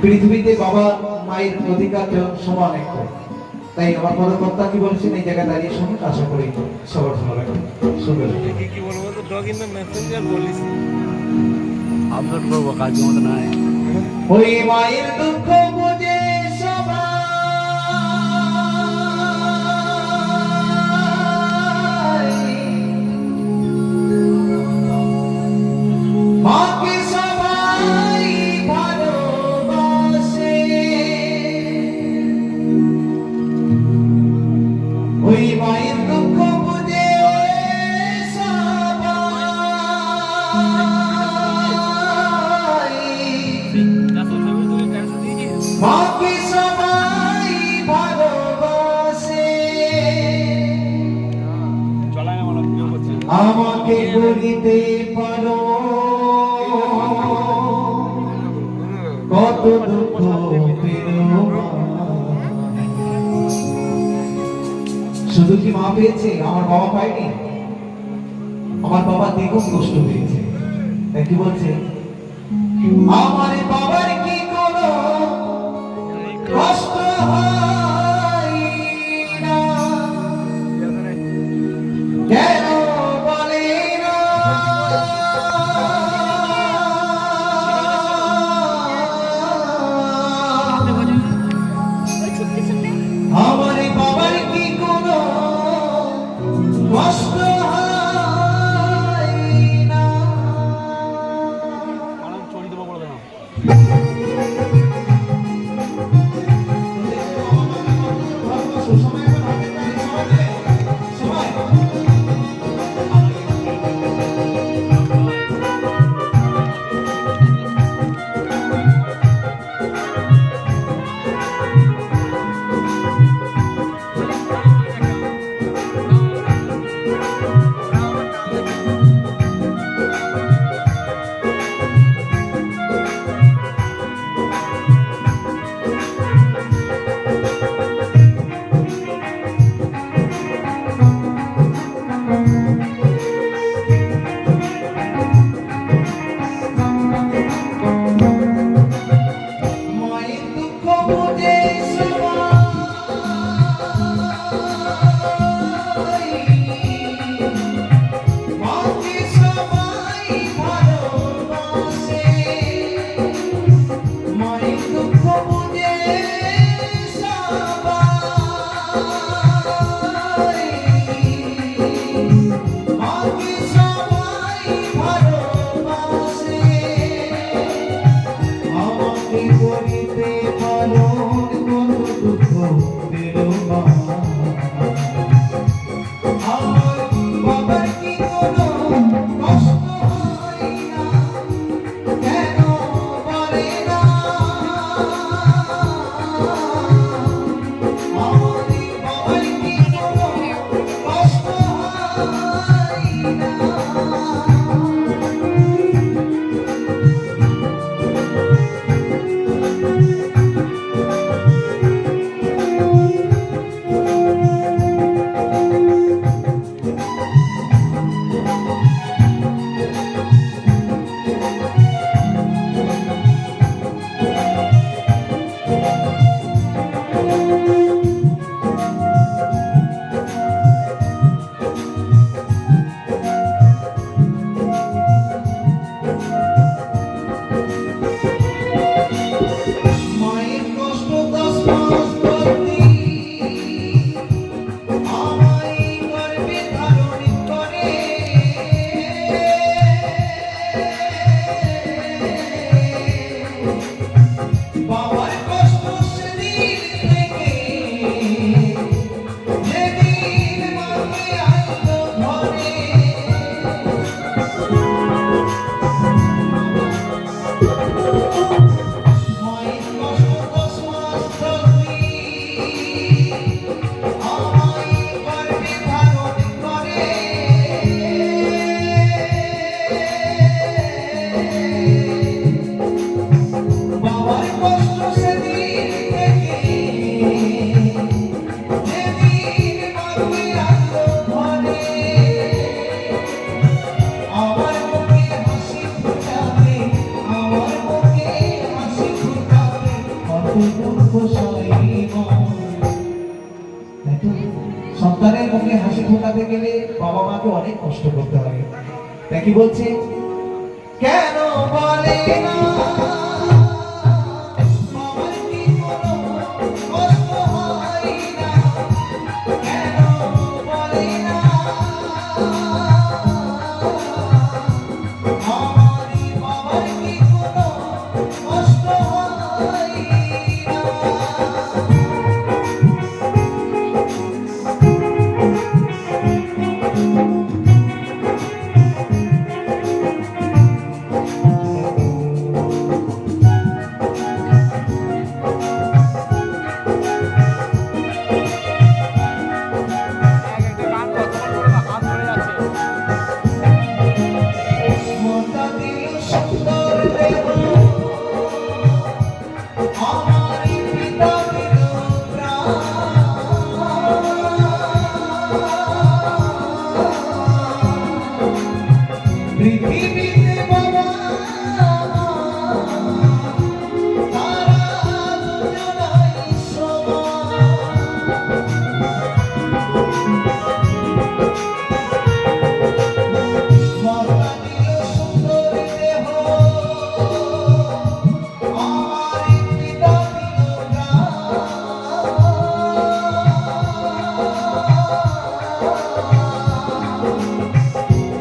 পৃথিবীতে বাবা মায়ের অধিকার সমান একটা তাই আমার পদকর্তা কি বলেছেন? এই জায়গায় দাঁড়িয়ে শুনুন আশা করি সবার ভালো লাগবে। শুনবেন কি কি বলব তো? ডগ ইন দ্য মেসেঞ্জার বলিস। আপলোড করব কাজ মতো নাই ওই মায়ের দুঃখ বুঝে সবাই। বলিতে পারো। কত দুঃখ শুধু কি মা পেয়েছে? আমার বাবা পায়নি? আমার বাবা দ্বিগুণ কষ্ট পেয়েছে। কি বলছে? আমার বাবার কি কোনো কষ্ট হয় না? বোঝাতে গেলে বাবা মাকে অনেক কষ্ট করতে হবে তাই কি বলছে? কেন বলে না?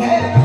Yeah.